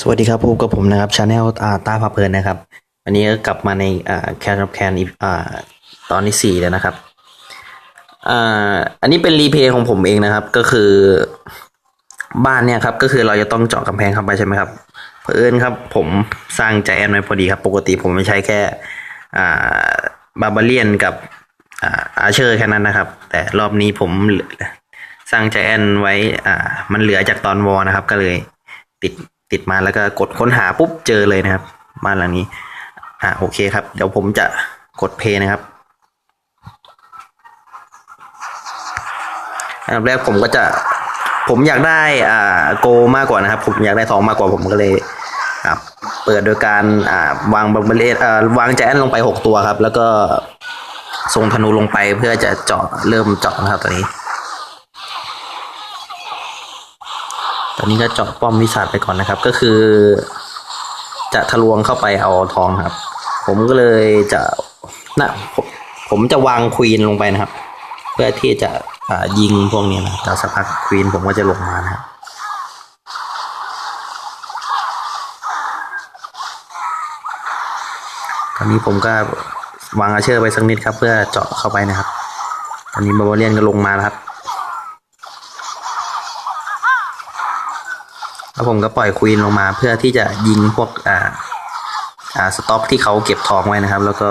สวัสดีครับพบกับผมนะครับชาแนลอาตาพาเพลินนะครับ วันนี้ก็กลับมาในแคนรับแคนอ่าตอนที่สี่แล้วนะครับอ่าอันนี้เป็นรีเพย์ของผมเองนะครับ ก็คือบ้านเนี่ยครับ ก็คือเราจะต้องเจาะกำแพงเข้าไปใช่ไหมครับเพื่อนครับผมสร้างใจแอนไว้พอดีครับ ปกติผมไม่ใช้แค่อ่าบาบาเลียนกับอาอาเชอร์แค่นั้นนะครับ แต่รอบนี้ผมสร้างใจแอนไว้อ่ามันเหลือจากตอนวอร์นะครับ ก็เลยติด ติดมาแล้วก็กดค้นหาปุ๊บเจอเลยนะครับบ้านหลังนี้ อ่าโอเคครับ เดี๋ยวผมจะกดเพย์นะครับอันดับแรกผมก็จะผมอยากได้อ่าโกมากกว่านะครับ ผมอยากได้ทองมากกว่าผมก็เลยอ่าเปิดโดยการอ่าวางบัมเบเลอ่าวางแจนลงไปหกตัวครับ แล้วก็ส่งธนูลงไปเพื่อจะเจาะเริ่มเจาะนะครับตอนนี้ อนนี้ก็เจาะป้อมวิสัทไปก่อนนะครับ ก็คือ จะทะลวงเข้าไปเอาทองครับ ผมก็เลยจะนะผมผมจะวางควีนลงไปนะครับ เพื่อที่จะยิงพวกนี้นะแล้วสักพักควีนผมก็จะลงมานะครับตอนนี้ผมก็วางอาเชอร์ไปสักนิดครับ เพื่อเจาะเข้าไปนะครับ ตอนนี้บาบาเลียนก็ลงมาแล้วครับ แล้วผมก็ปล่อยควีนลงมาเพื่อที่จะยิงพวกอ่าอ่าสต็อกที่เขาเก็บทองไว้นะครับ แล้วก็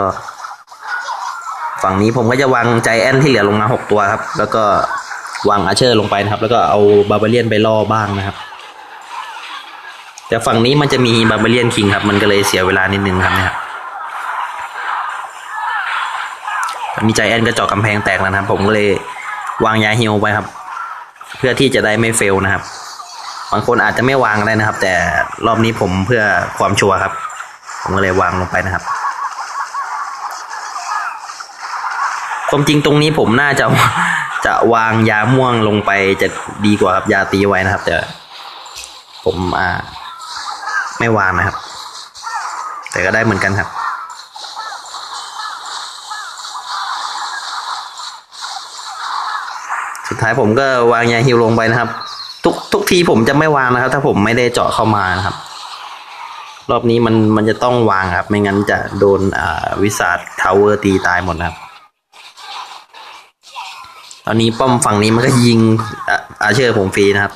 ฝั่งนี้ผมก็จะวางใจแอนที่เหลือลงมาหกตัวครับ แล้วก็วางอาเชอร์ลงไปนะครับ แล้วก็เอาบาบาเลียนไปล่อบ้างนะครับ แต่ฝั่งนี้มันจะมีบาบาเลียนคิงครับ มันก็เลยเสียเวลานิดนึงครับนี่ยครับตอนนี้ใจแอนก็เจาะกำแพงแตกแล้วนะครับ ผมก็เลยวางยาฮิวไปครับ เพื่อที่จะได้ไม่เฟลนะครับ บางคนอาจจะไม่วางก็ได้นะครับ แต่รอบนี้ผมเพื่อความชัวร์ครับ ผมก็เลยวางลงไปนะครับ ความจริงตรงนี้ผมน่าจะจะวางยาม่วงลงไปจะดีกว่าครับยาตีไว้นะครับ แต่ ผมอ่า ไม่วางนะครับ แต่ก็ได้เหมือนกันครับสุดท้ายผมก็วางยาฮิวลงไปนะครับ ทุกทุกทีผมจะไม่วางนะครับ ถ้าผมไม่ได้เจาะเข้ามานะครับ รอบนี้มันมันจะต้องวางครับ ไม่งั้นจะโดนอ่าวิสาททาวเวอร์ตีตายหมดนะครับ ตอนนี้ป้อมฝั่งนี้มันก็ยิงอะอาเชอร์ผมฟรีนะครับ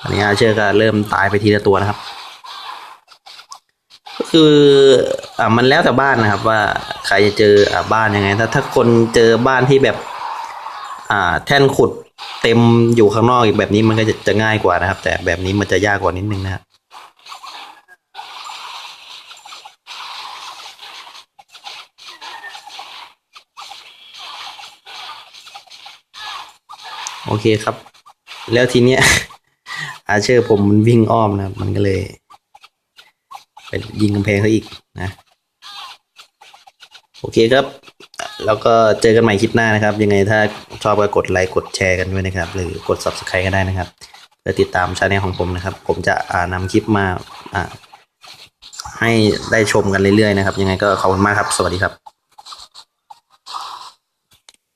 ตอนนี้อาเชอร์ก็เริ่มตายไปทีละตัวนะครับก็คืออ่ามันแล้วแต่บ้านนะครับ ว่าใครจะเจออ่าบ้านยังไงถ้าถ้าคนเจอบ้านที่แบบ อ่า แท่นขุดเต็มอยู่ข้างนอกอีกแบบนี้มันก็จะจะง่ายกว่านะครับ แต่แบบนี้มันจะยากกว่านิดนึงนะครับโอเคครับ แล้วทีเนี้ย อาเชอร์ผมมันวิ่งอ้อมนะมันก็เลยไปยิงกำแพงเขาอีกนะ โอเคครับ แล้วก็เจอกันใหม่คลิปหน้านะครับ ยังไงถ้าชอบก็กดไลค์กดแชร์กันด้วยนะครับ หรือกด subscribe ก็ได้นะครับเพื่อติดตามช anel ของผมนะครับ ผมจะอ่านำคลิปมาอ่าให้ได้ชมกันเรื่อยๆนะครับ ยังไงก็ขอบคุณมากครับ สวัสดีครับ